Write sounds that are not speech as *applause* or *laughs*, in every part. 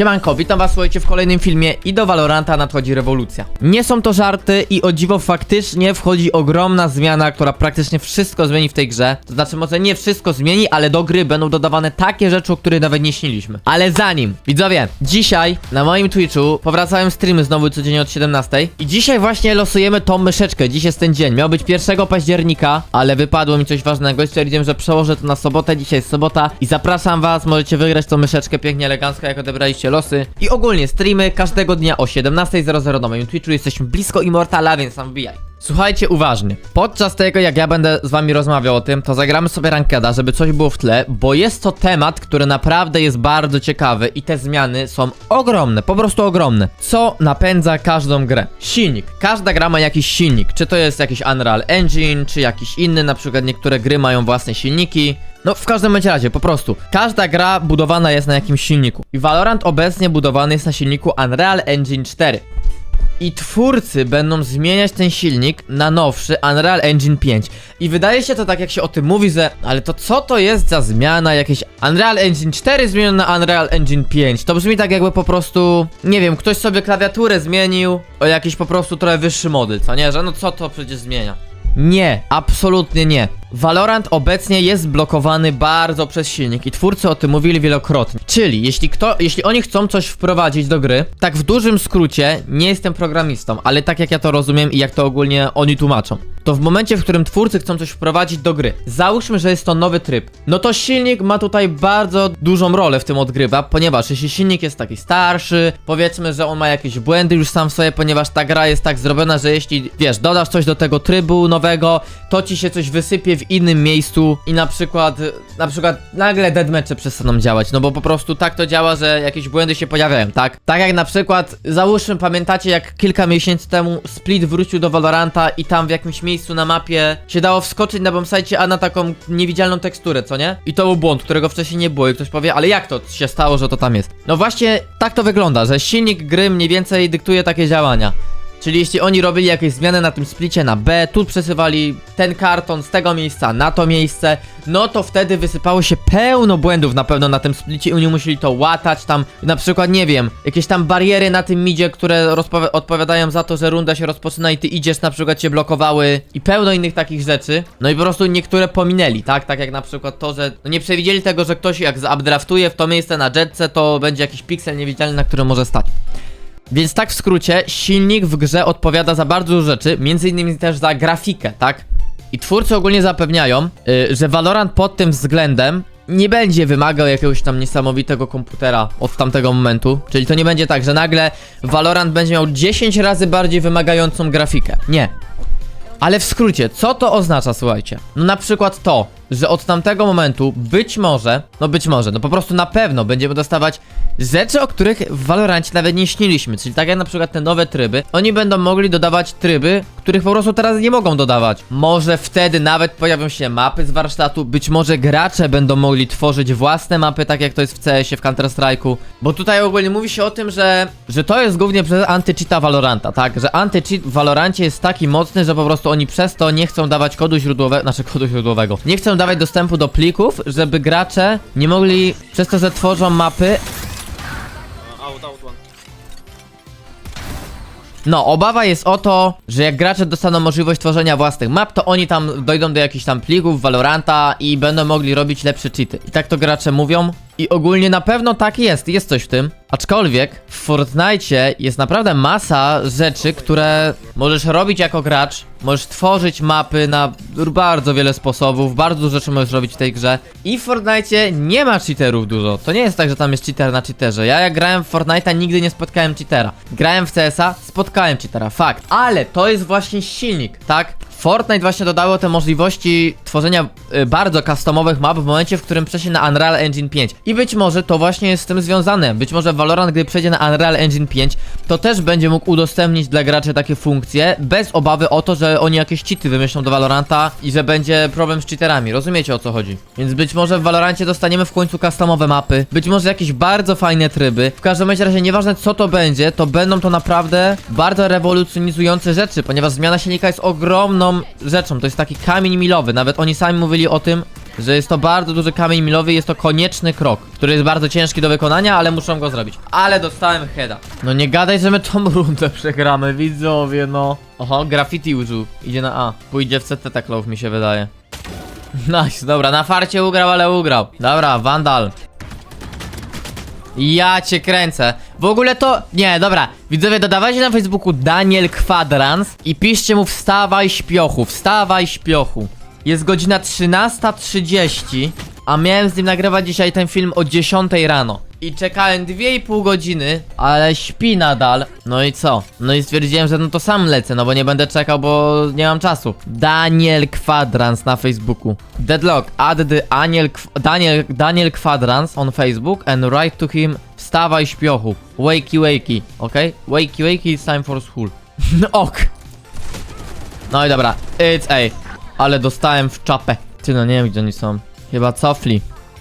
Siemanko, witam was słuchajcie w kolejnym filmie i do Valoranta nadchodzi rewolucja. Nie są to żarty i o dziwo faktycznie wchodzi ogromna zmiana, która praktycznie wszystko zmieni w tej grze. To znaczy może nie wszystko zmieni, ale do gry będą dodawane takie rzeczy, o których nawet nie śniliśmy. Ale zanim, widzowie, dzisiaj na moim Twitchu powracają streamy znowu codziennie od 17 i dzisiaj właśnie losujemy tą myszeczkę. Dziś jest ten dzień. Miał być 1 października, ale wypadło mi coś ważnego i stwierdziłem, że przełożę to na sobotę. Dzisiaj jest sobota i zapraszam was, możecie wygrać tą myszeczkę pięknie elegancko, jak odebraliście losy. I ogólnie streamy każdego dnia o 17.00 na moim Twitchu. Jesteśmy blisko Immortala, więc tam wbijaj. Słuchajcie uważnie. Podczas tego, jak ja będę z wami rozmawiał o tym, to zagramy sobie rankeda, żeby coś było w tle, bo jest to temat, który naprawdę jest bardzo ciekawy i te zmiany są ogromne, po prostu ogromne. Co napędza każdą grę? Silnik. Każda gra ma jakiś silnik. Czy to jest jakiś Unreal Engine, czy jakiś inny, na przykład niektóre gry mają własne silniki. No, w każdym razie, po prostu. Każda gra budowana jest na jakimś silniku. I Valorant obecnie budowany jest na silniku Unreal Engine 4. I twórcy będą zmieniać ten silnik na nowszy Unreal Engine 5. I wydaje się to tak, jak się o tym mówi, że. Ale to co to jest za zmiana? Jakieś Unreal Engine 4 zmienione na Unreal Engine 5. To brzmi tak, jakby po prostu. Nie wiem, ktoś sobie klawiaturę zmienił o jakiś po prostu trochę wyższy model, co nie? Że no co to przecież zmienia? Nie, absolutnie nie. Valorant obecnie jest blokowany bardzo przez silnik i twórcy o tym mówili wielokrotnie. Czyli jeśli kto, jeśli oni chcą coś wprowadzić do gry, tak w dużym skrócie, nie jestem programistą, ale tak jak ja to rozumiem i jak to ogólnie oni tłumaczą, to w momencie, w którym twórcy chcą coś wprowadzić do gry, załóżmy, że jest to nowy tryb, no to silnik ma tutaj bardzo dużą rolę w tym odgrywa, ponieważ jeśli silnik jest taki starszy, powiedzmy, że on ma jakieś błędy już sam w sobie, ponieważ ta gra jest tak zrobiona, że jeśli, wiesz, dodasz coś do tego trybu nowego, to ci się coś wysypie w innym miejscu i na przykład, na przykład nagle deadmatche przestaną działać, no bo po prostu tak to działa, że jakieś błędy się pojawiają, tak? Tak jak na przykład, załóżmy, pamiętacie jak kilka miesięcy temu Split wrócił do Valoranta i tam w jakimś miejscu na mapie się dało wskoczyć na bombsite, a na taką niewidzialną teksturę, co nie? I to był błąd, którego wcześniej nie było i ktoś powie, ale jak to się stało, że to tam jest? No właśnie tak to wygląda, że silnik gry mniej więcej dyktuje takie działania. Czyli jeśli oni robili jakieś zmiany na tym splicie na B, tu przesuwali ten karton z tego miejsca na to miejsce, no to wtedy wysypało się pełno błędów na pewno na tym splicie i oni musieli to łatać tam, na przykład nie wiem, jakieś tam bariery na tym midzie, które odpowiadają za to, że runda się rozpoczyna i ty idziesz, na przykład cię blokowały i pełno innych takich rzeczy. No i po prostu niektóre pominęli, tak? Tak jak na przykład to, że no nie przewidzieli tego, że ktoś jak updraftuje w to miejsce na jetce, to będzie jakiś piksel niewidzialny, na którym może stać. Więc tak w skrócie, silnik w grze odpowiada za bardzo dużo rzeczy, między innymi też za grafikę, tak? I twórcy ogólnie zapewniają, y, że Valorant pod tym względem nie będzie wymagał jakiegoś tam niesamowitego komputera od tamtego momentu. Czyli to nie będzie tak, że nagle Valorant będzie miał 10 razy bardziej wymagającą grafikę. Nie. Ale w skrócie, co to oznacza, słuchajcie? No na przykład to, że od tamtego momentu być może, no być może, no po prostu na pewno będziemy dostawać rzeczy, o których w Valorancie nawet nie śniliśmy. Czyli tak jak na przykład te nowe tryby, oni będą mogli dodawać tryby, których po prostu teraz nie mogą dodawać. Może wtedy nawet pojawią się mapy z warsztatu, być może gracze będą mogli tworzyć własne mapy, tak jak to jest w CS-ie, w Counter-Strike'u. Bo tutaj ogólnie mówi się o tym, że, że to jest głównie przez anty-cheata Valoranta, tak? Że anty-cheat w Valorancie jest taki mocny, że po prostu oni przez to nie chcą dawać kodu źródłowego, znaczy kodu źródłowego. Nie chcą dawać dostępu do plików, żeby gracze nie mogli, przez to, że tworzą mapy, Out, out one. No, obawa jest o to, że jak gracze dostaną możliwość tworzenia własnych map, to oni tam dojdą do jakichś tam plików Valoranta i będą mogli robić lepsze cheaty. I tak to gracze mówią. I ogólnie na pewno tak jest, jest coś w tym. Aczkolwiek w Fortnite jest naprawdę masa rzeczy, które możesz robić jako gracz. Możesz tworzyć mapy na bardzo wiele sposobów, bardzo dużo rzeczy możesz robić w tej grze. I w Fortnite nie ma cheaterów dużo. To nie jest tak, że tam jest cheater na cheaterze. Ja jak grałem w Fortnite'a nigdy nie spotkałem cheatera. Grałem w CS-a, spotkałem cheatera, fakt. Ale to jest właśnie silnik, tak? Fortnite właśnie dodało te możliwości tworzenia y, bardzo customowych map w momencie, w którym przejdzie na Unreal Engine 5. I być może to właśnie jest z tym związane. Być może Valorant, gdy przejdzie na Unreal Engine 5, to też będzie mógł udostępnić dla graczy takie funkcje, bez obawy o to, że oni jakieś cheaty wymyślą do Valoranta i że będzie problem z cheaterami. Rozumiecie o co chodzi? Więc być może w Valorancie dostaniemy w końcu customowe mapy, być może jakieś bardzo fajne tryby. W każdym razie, nieważne co to będzie, to będą to naprawdę bardzo rewolucjonizujące rzeczy, ponieważ zmiana silnika jest ogromną rzeczą. To jest taki kamień milowy. Nawet oni sami mówili o tym, że jest to bardzo duży kamień milowy, jest to konieczny krok, który jest bardzo ciężki do wykonania, ale muszą go zrobić. Ale dostałem heada. No nie gadaj, że my tą rundę *laughs* przegramy, widzowie, no. Oho, graffiti użył. Idzie na A. Pójdzie w CT tak low, mi się wydaje. *laughs* Nice, dobra, na farcie ugrał, ale ugrał. Dobra, Vandal. Ja cię kręcę. W ogóle to... Nie, dobra. Widzowie, dodawajcie na Facebooku Daniel Kwadrans i piszcie mu wstawaj śpiochu, wstawaj śpiochu. Jest godzina 13.30, a miałem z nim nagrywać dzisiaj ten film o 10 rano. I czekałem 2,5 godziny, ale śpi nadal. No i co? No i stwierdziłem, że no to sam lecę, no bo nie będę czekał, bo nie mam czasu. Daniel Kwadrans na Facebooku. Deadlock, add the Daniel, Daniel, Daniel Kwadrans on Facebook and write to him Wstawaj śpiochu. Wakey wakey, okej? Wakey wakey, it's time for school. *laughs* ok. No i dobra, it's A. Ale dostałem w czapę. Ty no nie wiem gdzie oni są. Chyba cofli.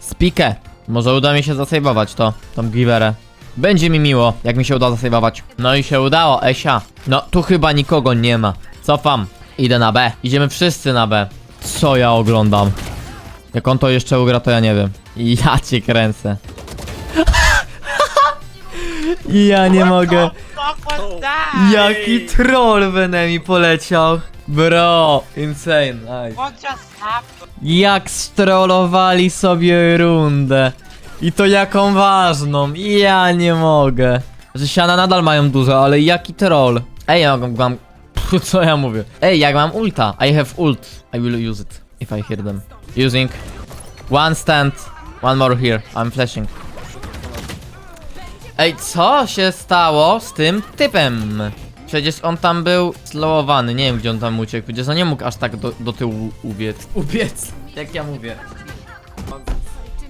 Spikę. Może uda mi się zasejwować to, tą giwerę. Będzie mi miło, jak mi się uda zasejwować. No i się udało, Esia. No, tu chyba nikogo nie ma. Cofam. Idę na B. Idziemy wszyscy na B. Co ja oglądam? Jak on to jeszcze ugra, to ja nie wiem. Ja cię kręcę. *laughs* ja nie mogę. Jaki troll we mi poleciał. Bro, insane, nice. What just happened? Jak strollowali sobie rundę. I to jaką ważną. Ja nie mogę. Że siana nadal mają dużo, ale jaki troll. Ej, ja mam... mam Pff, *laughs* co ja mówię? Ej, jak mam ulta. I have ult. I will use it. If I hear them. Using. One stand. One more here. I'm flashing. Ej, co się stało z tym typem? Przecież on tam był slowowany, nie wiem gdzie on tam uciekł, przecież on nie mógł aż tak do, do tyłu ubiec. Ubiec, jak ja mówię.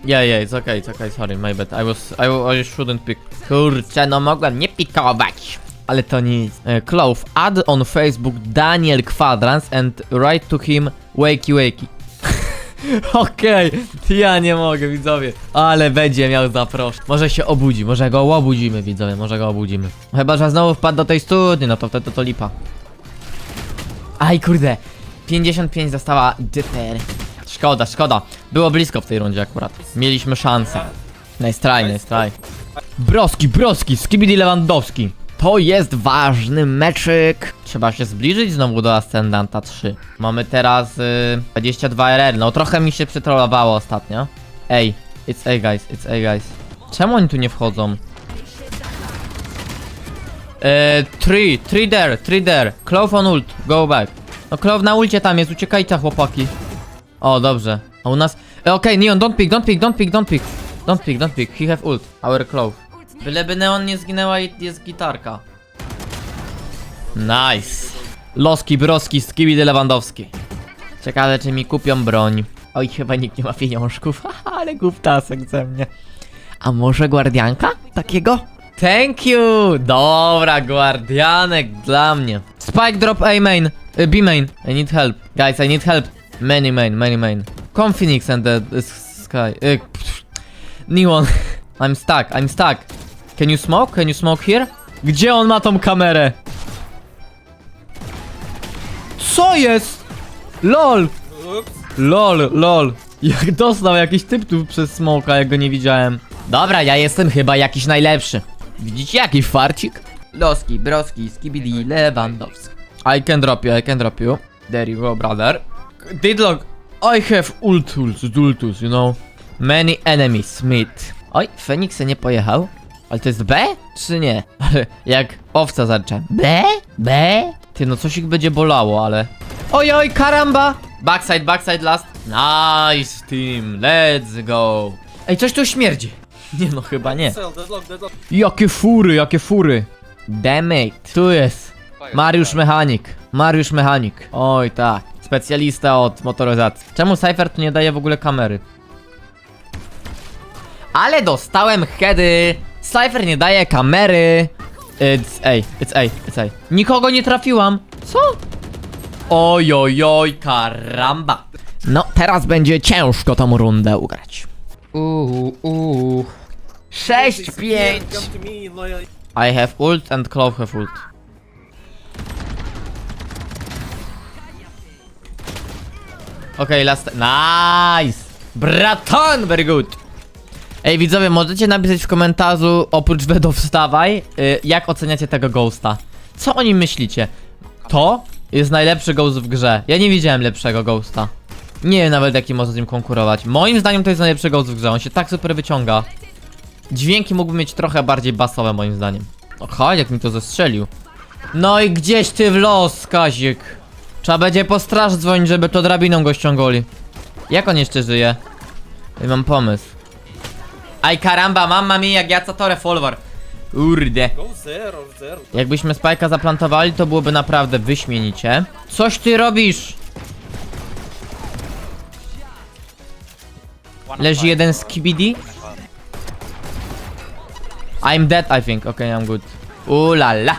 Yeah, yeah, it's okay, it's okay, sorry, my bad. I was, I, I shouldn't pick. Kurczę, no mogłem nie pikować. Ale to nic. E, Clove, add on Facebook Daniel Kwadrans and write to him wakey wakey. Okej, ja nie mogę, widzowie. Ale będzie miał zaproszeń. Może się obudzi, może go obudzimy, widzowie, może go obudzimy. Chyba, że znowu wpadł do tej studni, no to wtedy to lipa. Aj, kurde. 55 została Dyper. Szkoda, szkoda. Było blisko w tej rundzie akurat. Mieliśmy szansę. Nice try. Broski, Broski, Skibidi Lewandowski. To jest ważny meczyk. Trzeba się zbliżyć znowu do Ascendanta 3. Mamy teraz y, 22 RR. No trochę mi się przytrollowało ostatnio. Ej, it's A guys, it's A guys. Czemu oni tu nie wchodzą? Eee, three, three there, three there. Clove on ult, go back. No Clove na ulcie tam jest, uciekajcie chłopaki. O, dobrze. A u nas... E, Okej, Neon, don't pick, don't pick, don't pick, don't pick. Don't pick, don't pick, he have ult. Our Clove. Byleby Neon nie zginęła i jest gitarka. Nice. Loski, broski, skibidi Lewandowski. Ciekawe, czy mi kupią broń. Oj, chyba nikt nie ma pieniążków, *laughs* ale głuptasek ze mnie. A może guardianka? Takiego? Thank you! Dobra, guardianek dla mnie. Spike drop A main, y, B main. I need help. Guys, I need help. Many main, many main. Come Phoenix and the, sky. Y. Neon. *laughs* I'm stuck, I'm stuck. Can you smoke? Can you smoke here? Gdzie on ma tą kamerę? Co jest? LOL! LOL, LOL. Jak dostał jakiś typ tu przez smoka, jak go nie widziałem. Dobra, ja jestem chyba jakiś najlepszy. Widzicie jaki farcik? Loski, broski, skibidi, Lewandowski. I can drop you, I can drop you. There you go, brother. Didlock, I have ultus, ultus, you know. Many enemies, meet. Oj, Feniks nie pojechał. Ale to jest B? Czy nie? Ale *laughs* jak owca zaczę. B? B? Ty, no coś ich będzie bolało, ale... Oj, oj, karamba! Backside, backside last. Nice team, let's go. Ej, coś tu śmierdzi. *laughs* Nie no, chyba nie. Jakie fury, jakie fury. Damage. Tu jest. Mariusz Mechanik. Mariusz Mechanik. Oj tak. Specjalista od motoryzacji. Czemu Cypher tu nie daje w ogóle kamery? Ale dostałem heady. Cypher nie daje kamery. It's A, it's A, it's A. Nikogo nie trafiłam. Co? Oj, oj, oj, karamba. No, teraz będzie ciężko tą rundę ugrać. Uuu, uuu. 6, 5. Come to me, no. I have ult and Clove have ult. Okay, last. Nice! Braton, very good. Ej, widzowie, możecie napisać w komentarzu, oprócz Wedo wstawaj, y, jak oceniacie tego Ghosta. Co o nim myślicie? To jest najlepszy Ghost w grze. Ja nie widziałem lepszego Ghosta. Nie wiem nawet, jaki może z nim konkurować. Moim zdaniem to jest najlepszy Ghost w grze, on się tak super wyciąga. Dźwięki mógłby mieć trochę bardziej basowe, moim zdaniem. O, chodź, jak mi to zestrzelił. No i gdzieś ty w los, Kazik. Trzeba będzie po straż dzwonić, żeby to drabiną go ściągoli. Jak on jeszcze żyje? Mam pomysł. Aj karamba, mamma mia, jak ja co to rewolwer. Urde. Go zero, zero. Jakbyśmy spajka zaplantowali, to byłoby naprawdę wyśmienicie. Coś ty robisz? Leży jeden z KBD. I'm dead, I think. Okay, I'm good. Ulala.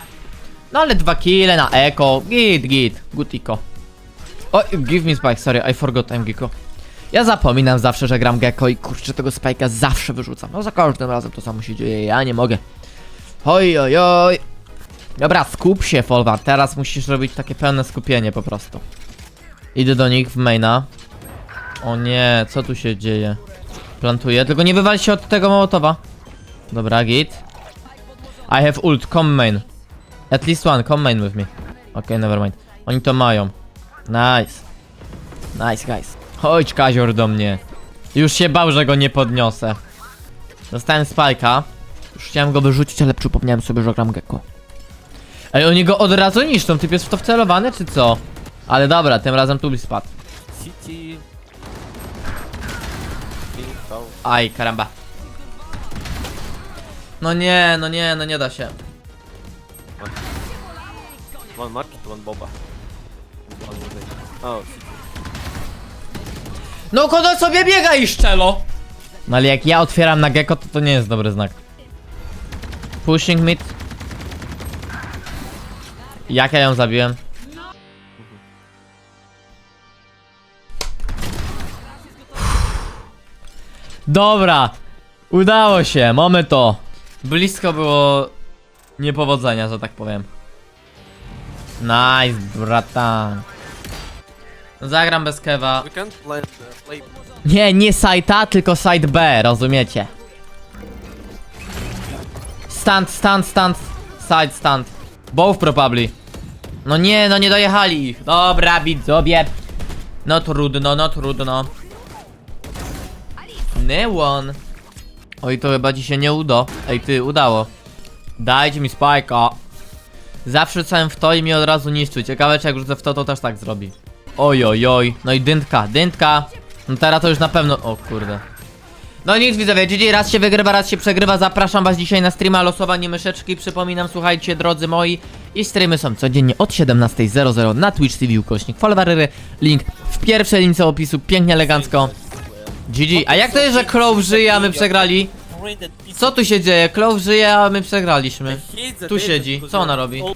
No ale dwa kile na eko. Git, git. Good eco. O, give me spike, sorry, I forgot I'm Gecko. Ja zapominam zawsze, że gram Gecko i kurczę tego spajka zawsze wyrzucam. No za każdym razem to samo się dzieje, ja nie mogę. Oj, oj, oj. Dobra, skup się, Folwar. Teraz musisz robić takie pełne skupienie po prostu. Idę do nich w maina. O nie, co tu się dzieje? Plantuję, tylko nie wywal się od tego mołotowa. Dobra, git. I have ult, come main. At least one, come main with me. Okay, never mind. Oni to mają. Nice. Nice, guys. Chodź, kazior do mnie. Już się bał, że go nie podniosę. Dostałem spajka. Już chciałem go wyrzucić, ale przypomniałem sobie, że gram gecko. Ej, oni go od razu niszczą, typ jest w to wcelowany, czy co? Ale dobra, tym razem tu spadł. City. Aj, karamba. No nie, no nie, no nie da się. One market, one boba. One. Oh. No kogo sobie biega i szczelo! No ale jak ja otwieram na gecko, to to nie jest dobry znak. Pushing mid. Jak ja ją zabiłem? Dobra, udało się, mamy to. Blisko było niepowodzenia, że tak powiem. Nice, bratan. Zagram bez kewa. Play. Nie, nie side A, tylko side B, rozumiecie? Stand, stand, stand, side, stand. Both probably. No nie, no nie dojechali. Dobra, widzowie. No trudno, no trudno. Neon. Oj, to chyba ci się nie uda. Ej, ty, udało. Dajcie mi spajka. Zawsze rzucałem w to i mi od razu niszczy. Ciekawe, czy jak rzucę w to, to też tak zrobi. Oj, oj, oj. No i dyntka, dyntka. No teraz to już na pewno... O kurde. No nic widzowie, GG raz się wygrywa, raz się przegrywa. Zapraszam was dzisiaj na streama losowanie myszeczki. Przypominam, słuchajcie drodzy moi. I streamy są codziennie od 17.00 na Twitch TV ukośnik Folwarery. Link w pierwszej lince opisu, pięknie elegancko. GG. A jak to jest, że Clove żyje, a my przegrali? Co tu się dzieje? Clove żyje, a my przegraliśmy. Tu siedzi. Co ona robi?